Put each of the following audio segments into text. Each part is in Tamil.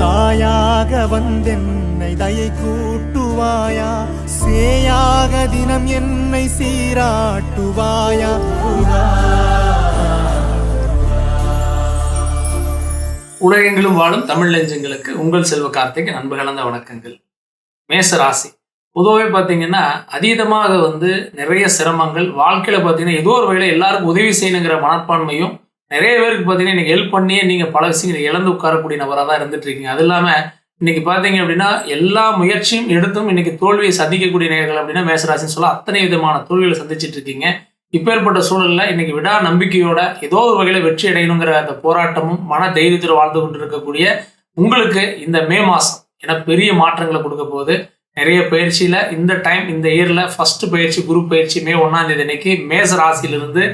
தாயாக வந்தென்னை தயை கூட்டுவாயா? சேயாக தினம் என்னை சீராட்டுவாயா? உலகெங்கிலும் வாழும் தமிழ் நெஞ்சங்களுக்கு உங்கள் செல்வ கார்த்திகை நண்பு கலந்த வணக்கங்கள். மேச ராசி. பொதுவாகவே பார்த்தீங்கன்னா அதீதமாக வந்து நிறைய சிரமங்கள் வாழ்க்கையில் பார்த்தீங்கன்னா ஏதோ ஒரு வகையில் எல்லாருக்கும் உதவி செய்யணுங்கிற மனப்பான்மையும் நிறைய பேருக்கு பார்த்தீங்கன்னா இன்னைக்கு ஹெல்ப் பண்ணியே நீங்கள் பல விஷயங்களை இழந்து உட்காரக்கூடிய நபராக தான் இருந்துட்டு இருக்கீங்க. அது இல்லாமல் இன்னைக்கு பார்த்தீங்க அப்படின்னா எல்லா முயற்சியும் எடுத்தும் இன்னைக்கு தோல்வியை சந்திக்கக்கூடிய நேர்கள் அப்படின்னா மேசராசின்னு சொல்ல அத்தனை விதமான தோல்விகளை சந்திச்சிட்டு இருக்கீங்க. இப்பேற்பட்ட சூழலில் இன்னைக்கு விடா நம்பிக்கையோட ஏதோ ஒரு வகையில் வெற்றி அடையணுங்கிற அந்த போராட்டமும் மன தைரியத்தில் வாழ்ந்து கொண்டு இருக்கக்கூடிய உங்களுக்கு இந்த மே மாதம் என பெரிய மாற்றங்களை கொடுக்க போகுது. நிறைய பயிற்சியில் இந்த டைம் இந்த இயரில் ஃபஸ்ட்டு பயிற்சி குரூப் பயிற்சி மே ஒன்றாம் தேதி அன்னைக்கு மேச ராசியிலிருந்து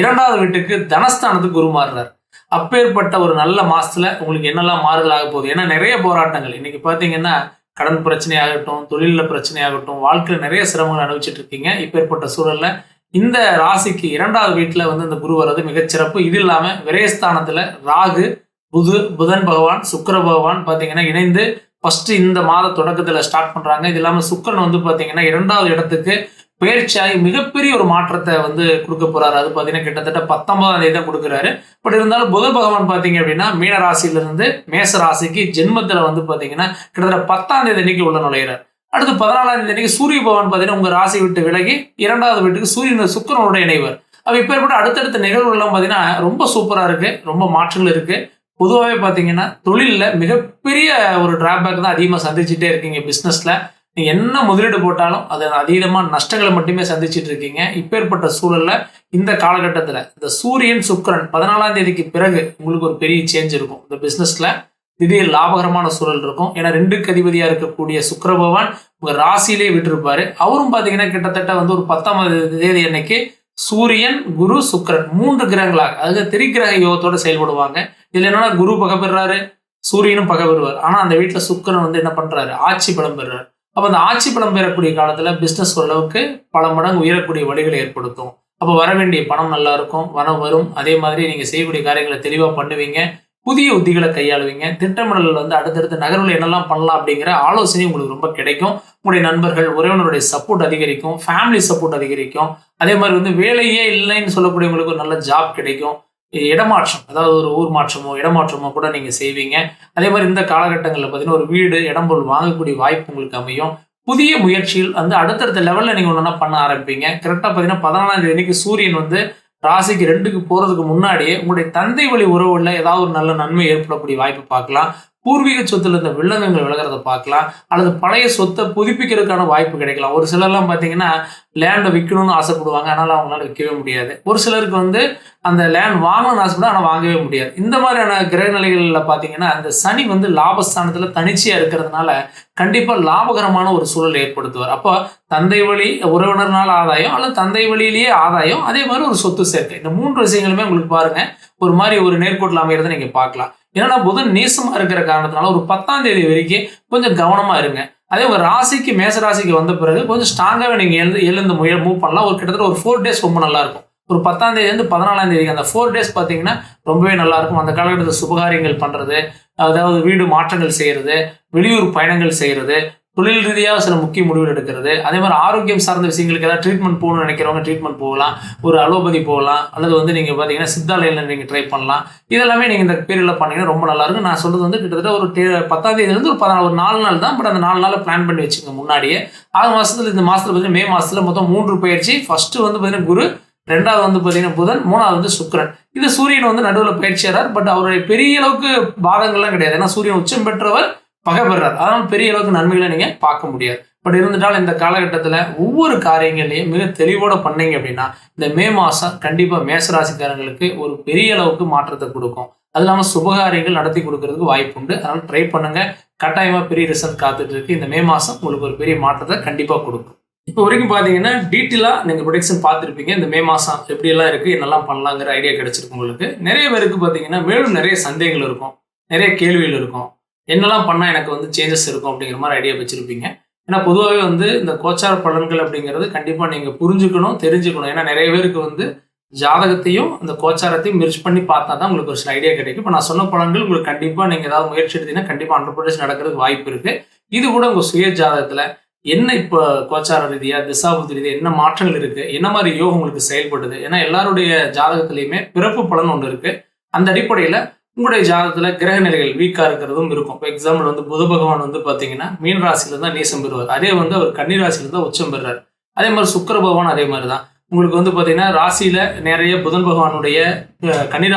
இரண்டாவது வீட்டுக்கு தனஸ்தானத்துக்கு குரு மாறுறார். அப்பேற்பட்ட ஒரு நல்ல மாசத்துல உங்களுக்கு என்னெல்லாம் மாறுதல் ஆக போகுது? ஏன்னா நிறைய போராட்டங்கள். இன்னைக்கு பாத்தீங்கன்னா கடன் பிரச்சனையாகட்டும் தொழிலில் பிரச்சனையாகட்டும் வாழ்க்கையில் நிறைய சிரமங்கள் அனுபவிச்சுட்டு இருக்கீங்க. இப்பேற்பட்ட சூழல்ல இந்த ராசிக்கு இரண்டாவது வீட்டில் வந்து இந்த குரு வர்றது மிகச்சிறப்பு இது இல்லாமல் விரயஸ்தானத்தில் ராகு புது புதன் பகவான் சுக்கர பகவான் பார்த்தீங்கன்னா இணைந்து ஃபஸ்ட்டு இந்த மாத தொடக்கத்தில் ஸ்டார்ட் பண்ணுறாங்க இது இல்லாமல் சுக்கரன் வந்து பார்த்தீங்கன்னா இரண்டாவது இடத்துக்கு பயிற்சியாகி மிகப்பெரிய ஒரு மாற்றத்தை வந்து கொடுக்க போறாரு. அது பார்த்தீங்கன்னா கிட்டத்தட்ட பத்தொன்பதாம் தேதி தான் கொடுக்குறாரு. பட் இருந்தாலும் புத பகவான் பார்த்தீங்க அப்படின்னா மீன ராசியிலிருந்து மேச ராசிக்கு ஜென்மத்தில் வந்து பார்த்தீங்கன்னா கிட்டத்தட்ட பத்தாம் தேதி அன்னைக்கு உள்ள நுழையிறார். அடுத்து பதினாலாம் தேதி அன்னைக்கு சூரிய பகவான் பார்த்தீங்கன்னா உங்கள் ராசி விட்டு விலகி இரண்டாவது வீட்டுக்கு சூரியன் சுக்கரனோட இணைவர். இப்போ இப்பேற்பட்ட அடுத்தடுத்த நிகழ்வுகள்லாம் பார்த்தீங்கன்னா ரொம்ப சூப்பராக இருக்குது ரொம்ப மாற்றங்கள் இருக்குது பொதுவாகவே பார்த்தீங்கன்னா தொழிலில் மிகப்பெரிய ஒரு டிராபேக் தான் அதிகமாக சந்திச்சுட்டே இருக்கீங்க பிஸ்னஸில் நீங்கள் என்ன முதலீடு போட்டாலும் அது அதீதமாக நஷ்டங்களை மட்டுமே சந்திச்சுட்டு இருக்கீங்க. இப்பேற்பட்ட சூழலில் இந்த காலகட்டத்தில் இந்த சூரியன் சுக்கிரன் பதினாலாம் தேதிக்கு பிறகு உங்களுக்கு ஒரு பெரிய சேஞ்ச் இருக்கும். இந்த பிஸ்னஸில் திடீர் லாபகரமான சூழல் இருக்கும். ஏன்னா ரெண்டுக்கு அதிபதியாக இருக்கக்கூடிய சுக்கிர பகவான் உங்க ராசியிலே விட்டுருப்பாரு. அவரும் பார்த்தீங்கன்னா கிட்டத்தட்ட வந்து ஒரு பத்தாம் தேதி அன்னைக்கு சூரியன் குரு சுக்கிரன் மூன்று கிரகங்களாக அதாவது திரிகிரக யோகத்தோட செயல்படுவாங்க. இதுல என்னன்னா குரு பகை பெறுறாரு சூரியனும் பகை பெறுவார். ஆனா அந்த வீட்டுல சுக்கிரன் வந்து என்ன பண்றாரு? ஆட்சி பலம் பெறாரு அப்ப அந்த ஆட்சி பலம் பெறக்கூடிய காலத்துல பிசினஸ் ஓரளவுக்கு பல மடங்கு உயரக்கூடிய வழிகளை ஏற்படுத்தும். அப்போ வர வேண்டிய பணம் நல்லா இருக்கும் பணம் வரும். அதே மாதிரி நீங்க செய்யக்கூடிய காரியங்களை தெளிவாக பண்ணுவீங்க. புதிய உத்திகளை கையாளுவீங்க. திட்டமிடல் வந்து அடுத்தடுத்த நகர்வில் என்னெல்லாம் பண்ணலாம் அப்படிங்கிற ஆலோசனை உங்களுக்கு ரொம்ப கிடைக்கும். உங்களுடைய நண்பர்கள் உறவினருடைய சப்போர்ட் அதிகரிக்கும். ஃபேமிலி சப்போர்ட் அதிகரிக்கும். அதே மாதிரி வந்து வேலையே இல்லைன்னு சொல்லக்கூடியவங்களுக்கு ஒரு நல்ல ஜாப் கிடைக்கும். இடமாற்றம் அதாவது ஒரு ஊர் மாற்றமோ இடமாற்றமோ கூட நீங்கள் செய்வீங்க. அதே மாதிரி இந்த காலகட்டங்களில் பார்த்தீங்கன்னா ஒரு வீடு இடம்பொருள் வாங்கக்கூடிய வாய்ப்பு உங்களுக்கு அமையும். புதிய முயற்சியில் வந்து அடுத்தடுத்த லெவலில் நீங்கள் ஒன்றா பண்ண ஆரம்பிப்பீங்க. கரெக்டாக பார்த்தீங்கன்னா பதினாலாம் தேதிக்கு சூரியன் வந்து ராசிக்கு ரெண்டுக்கு போறதுக்கு முன்னாடியே உங்களுடைய தந்தை வழி உறவுல ஏதாவது ஒரு நல்ல நன்மை ஏற்படக்கூடிய வாய்ப்பு பார்க்கலாம். பூர்வீக சொத்துல இருந்த வில்லங்கங்கள் விலகிறத பார்க்கலாம். அல்லது பழைய சொத்தை புதுப்பிக்கிறதுக்கான வாய்ப்பு கிடைக்கலாம். ஒரு சிலர்லாம் பார்த்தீங்கன்னா லேண்டை விற்கணும்னு ஆசைப்படுவாங்க. ஆனால் அவங்களால விற்கவே முடியாது. ஒரு சிலருக்கு வந்து அந்த லேண்ட் வாங்கணும்னு ஆசைப்படும் ஆனால் வாங்கவே முடியாது. இந்த மாதிரியான கிரக நிலைகளில் பார்த்தீங்கன்னா அந்த சனி வந்து லாபஸ்தானத்தில் தனிச்சையாக இருக்கிறதுனால கண்டிப்பாக லாபகரமான ஒரு சூழல் ஏற்படுத்துவார். அப்போ தந்தை வழி உறவினர்னால் ஆதாயம் அல்லது தந்தை வழியிலேயே ஆதாயம் அதே மாதிரி ஒரு சொத்து சேர்க்கை. இந்த மூன்று விஷயங்களுமே உங்களுக்கு பாருங்கள் ஒரு மாதிரி ஒரு நேர்கோட்டில் அமைகிறத நீங்கள் பார்க்கலாம். ஏன்னா புதன் நீசமாக இருக்கிற காரணத்தினால ஒரு பத்தாம் தேதி வரைக்கும் கொஞ்சம் கவனமாக இருங்க. அதே ஒரு ராசிக்கு மேச ராசிக்கு வந்த பிறகு கொஞ்சம் ஸ்ட்ராங்காகவே நீங்கள் எழுந்து எழுந்து முய மூவ் பண்ணலாம். ஒரு கிட்டத்தட்ட ஒரு ஃபோர் டேஸ் ரொம்ப நல்லா இருக்கும். ஒரு பத்தாம் தேதியிலேருந்து பதினாலாம் தேதிக்கு அந்த ஃபோர் டேஸ் பார்த்தீங்கன்னா ரொம்பவே நல்லா இருக்கும். அந்த காலகட்டத்தில் சுபகாரியங்கள் பண்ணுறது அதாவது வீடு மாற்றங்கள் செய்கிறது வெளியூர் பயணங்கள் செய்கிறது தொழில் ரீதியாக சில முக்கிய முடிவுகள் எடுக்கிறது. அதே மாதிரி ஆரோக்கியம் சார்ந்த விஷயங்களுக்கு ஏதாவது ட்ரீட்மெண்ட் போகணும்னு நினைக்கிறவங்க ட்ரீட்மெண்ட் போகலாம். ஒரு அலோபதி போகலாம். அல்லது வந்து நீங்கள் பார்த்தீங்கன்னா சித்தாலயில் நீங்கள் ட்ரை பண்ணலாம். இதெல்லாமே நீங்கள் இந்த பீரியடில் பண்ணீங்கன்னா ரொம்ப நல்லாயிருக்கும் நான் சொல்கிறது வந்து கிட்டத்தட்ட ஒரு டே- பத்தாம் தேதியிலேருந்து ஒரு பதினாலு ஒரு நாலு நாள் தான். பட் அந்த நாலு நாளில் பிளான் பண்ணி வச்சுங்க முன்னாடியே. ஆறு மாதத்துல இந்த மாதத்தில் பார்த்தீங்கன்னா மே மாதத்தில் மொத்தம் மூன்று பயிற்சி. ஃபஸ்ட்டு வந்து பார்த்தீங்கன்னா குரு ரெண்டாவது வந்து பார்த்தீங்கன்னா புதன் மூணாவது வந்து சுக்கிரன். இது சூரியன் வந்து நடுவில் பயிற்சியாளர் பட் அவருடைய பெரிய அளவுக்கு பாதங்கள்லாம் கிடையாது. ஏன்னா சூரியன் உச்சம் பெற்றவர் பகை பெறார் அதனால் பெரிய அளவுக்கு நன்மைகளை நீங்கள் பார்க்க முடியாது. பட் இருந்துட்டால் இந்த காலகட்டத்தில் ஒவ்வொரு காரியங்களையும் மிக தெளிவோட பண்ணீங்க அப்படின்னா இந்த மே மாதம் கண்டிப்பாக மேசராசிக்காரங்களுக்கு ஒரு பெரிய அளவுக்கு மாற்றத்தை கொடுக்கும். அது இல்லாமல் சுபகாரியங்கள் நடத்தி கொடுக்கறதுக்கு வாய்ப்பு உண்டு. அதனால் ட்ரை பண்ணுங்க. கட்டாயமாக பெரிய ரிசல்ட் காத்துட்டு இருக்கு. இந்த மே மாதம் உங்களுக்கு ஒரு பெரிய மாற்றத்தை கண்டிப்பாக கொடுக்கும். இப்போ வரைக்கும் பார்த்தீங்கன்னா டீட்டெயிலாக நீங்கள் ப்ரொடக்ஷன் பார்த்துருப்பீங்க. இந்த மே மாதம் எப்படியெல்லாம் இருக்குது என்னெல்லாம் பண்ணலாங்கிற ஐடியா கிடைச்சிருக்கு உங்களுக்கு. நிறைய பேருக்கு பார்த்தீங்கன்னா மேலும் நிறைய சந்தேகங்கள் இருக்கும். நிறைய கேள்விகள் இருக்கும். என்னெல்லாம் பண்ணால் எனக்கு வந்து சேஞ்சஸ் இருக்கும் அப்படிங்கிற மாதிரி ஐடியா வச்சுருப்பீங்க. ஏன்னா பொதுவாகவே வந்து இந்த கோச்சார பலன்கள் அப்படிங்கிறது கண்டிப்பாக நீங்கள் புரிஞ்சுக்கணும் தெரிஞ்சுக்கணும். ஏன்னா நிறைய பேருக்கு வந்து ஜாதகத்தையும் அந்த கோச்சாரத்தையும் மிர்ச் பண்ணி பார்த்தா தான் உங்களுக்கு ஒரு சில ஐடியா கிடைக்கும். இப்போ நான் சொன்ன பலன்கள் உங்களுக்கு கண்டிப்பாக நீங்கள் ஏதாவது முயற்சி எடுத்தீங்கன்னா கண்டிப்பாக ஹண்ட்ரட் நடக்கிறதுக்கு வாய்ப்பு இருக்குது இது கூட உங்கள் சுய ஜாதகத்தில் என்ன இப்போ கோச்சார ரீதியாக திசாபுத்தி ரீதியாக என்ன மாற்றங்கள் இருக்குது என்ன மாதிரி யோகம் உங்களுக்கு செயல்படுது? ஏன்னா எல்லாருடைய ஜாதகத்திலையுமே பிறப்பு பலன் ஒன்று இருக்குது அந்த அடிப்படையில் உங்களுடைய ஜாதகத்தில் கிரக நிலைகள் வீக்காக இருக்கிறதும் இருக்கும். இப்போ எக்ஸாம்பிள் வந்து புத பகவான் வந்து பார்த்தீங்கன்னா மீன் ராசியில தான் நேசம் பெறுவார். அதே வந்து அவர் கன்னி ராசியில தான் உச்சம் பெறுறார். அதே மாதிரி சுக்கிர பகவான் அதே மாதிரி தான் உங்களுக்கு வந்து பார்த்தீங்கன்னா ராசியில நிறைய புதன் பகவானுடைய அஹ், கன்னி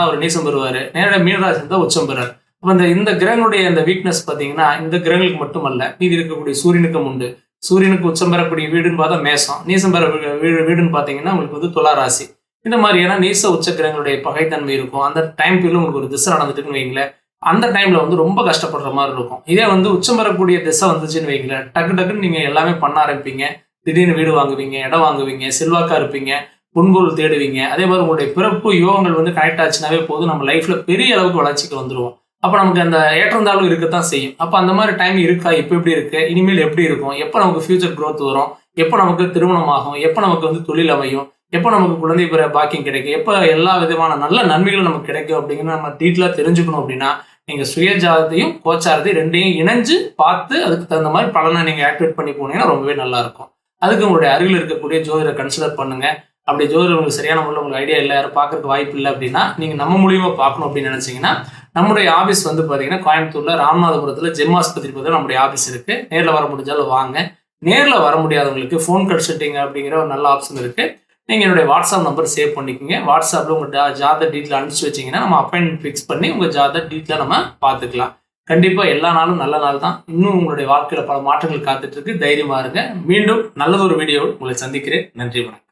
அவர் நேசம் பெறுவார். நேரடியாக மீன் ராசியில் தான் உச்சம் பெறார் அப்போ இந்த இந்த கிரகங்களுடைய அந்த வீக்னஸ் பார்த்தீங்கன்னா இந்த கிரகங்களுக்கு மட்டுமல்ல மீதி இருக்கக்கூடிய சூரியனுக்கும் உண்டு. சூரியனுக்கு உச்சம் பெறக்கூடிய வீடுன்னு பார்த்தா மேசம். நேசம் பெற வீடு வீடுன்னு பார்த்தீங்கன்னா உங்களுக்கு வந்து துளா ராசி. இந்த மாதிரியான நீச உச்சக்கிரங்களுடைய பகைத்தன்மை இருக்கும். அந்த டைம் பீரியட் உங்களுக்கு ஒரு திசை நடந்துட்டுன்னு வைங்களேன். அந்த டைம்ல வந்து ரொம்ப கஷ்டப்படுற மாதிரி இருக்கும். இதே வந்து உச்சம் பெறக்கூடிய திசை வந்துச்சுன்னு வைங்களேன். டக்கு டக்குன்னு நீங்க எல்லாமே பண்ண ஆரம்பிப்பீங்க. திடீர்னு வீடு வாங்குவீங்க இடம் வாங்குவீங்க செல்வாக்கா இருப்பீங்க பொன்பொருள் தேடுவீங்க. அதே மாதிரி உங்களுடைய பிறப்பு யோகங்கள் வந்து கனெக்ட் ஆச்சுனாவே போதும். நம்ம லைஃப்ல பெரிய அளவுக்கு வளர்ச்சிக்கு வந்துருவோம். அப்போ நமக்கு அந்த ஏற்றந்தாழ்வு இருக்கத்தான் செய்யும். அப்போ அந்த மாதிரி டைம் இருக்கா? இப்போ எப்படி இருக்கு? இனிமேல் எப்படி இருக்கும்? எப்போ நமக்கு ஃபியூச்சர் க்ரோத் வரும்? எப்போ நமக்கு திருமணம் ஆகும் எப்போ நமக்கு வந்து தொழில் அமையும்? எப்போ நமக்கு குழந்தை பிற பாக்கியம் கிடைக்கும்? எப்போ எல்லா விதமான நல்ல நன்மைகளும் நமக்கு கிடைக்கும் அப்படிங்கிறது நம்ம டீட்டெயிலாக தெரிஞ்சுக்கணும் அப்படின்னா நீங்கள் சுய ஜாதத்தையும் கோச்சாரத்தையும் ரெண்டையும் இணைஞ்சு பார்த்து அதுக்கு தகுந்த மாதிரி பலனை நீங்கள் ஆக்டிவேட் பண்ணி போனீங்கன்னா ரொம்பவே நல்லாயிருக்கும் அதுக்கு உங்களுடைய அருகில் இருக்கக்கூடிய ஜோதிடரை கன்சிடர் பண்ணுங்கள் அப்படி ஜோதிடர் உங்களுக்கு சரியான முறையில் உங்களுக்கு ஐடியா இல்லை யாரும் பார்க்கறதுக்கு வாய்ப்பு இல்லை அப்படின்னா நீங்கள் நம்ம மூலியமாக பார்க்கணும் அப்படின்னு நினச்சிங்கன்னா நம்முடைய ஆஃபீஸ் வந்து பார்த்தீங்கன்னா கோயம்புத்தூரில் ராமநாதபுரத்தில் ஜெம் ஆஸ்பத்திரி பக்கத்தில் நம்முடைய ஆஃபீஸ் இருக்குது நேரில் வர முடிஞ்சாலும் வாங்க. நேரில் வர முடியாதவங்களுக்கு ஃபோன் கன்சல்ட்டிங் அப்படிங்கிற ஒரு நல்ல ஆப்ஷன் இருக்குது நீங்கள் என்னுடைய வாட்ஸ்அப் நம்பர் சேவ் பண்ணிக்கோங்க. வாட்ஸ்அப்பில் உங்கள் ஜாதர் டீட்டெயில் அனுப்பிச்சு வச்சீங்கன்னா நம்ம அப்பாயின்மெண்ட் ஃபிக்ஸ் பண்ணி உங்கள் ஜாதர் டீட்டெயிலாக நம்ம பார்த்துக்கலாம் கண்டிப்பாக எல்லா நாளும் நல்ல நாள் தான். இன்னும் உங்களுடைய வாழ்க்கையில் பல மாற்றங்கள் காத்துட்ருக்கு தைரியமாக இருங்க. மீண்டும் நல்லதொரு வீடியோவில் உங்களை சந்திக்கிறேன். நன்றி வணக்கம்.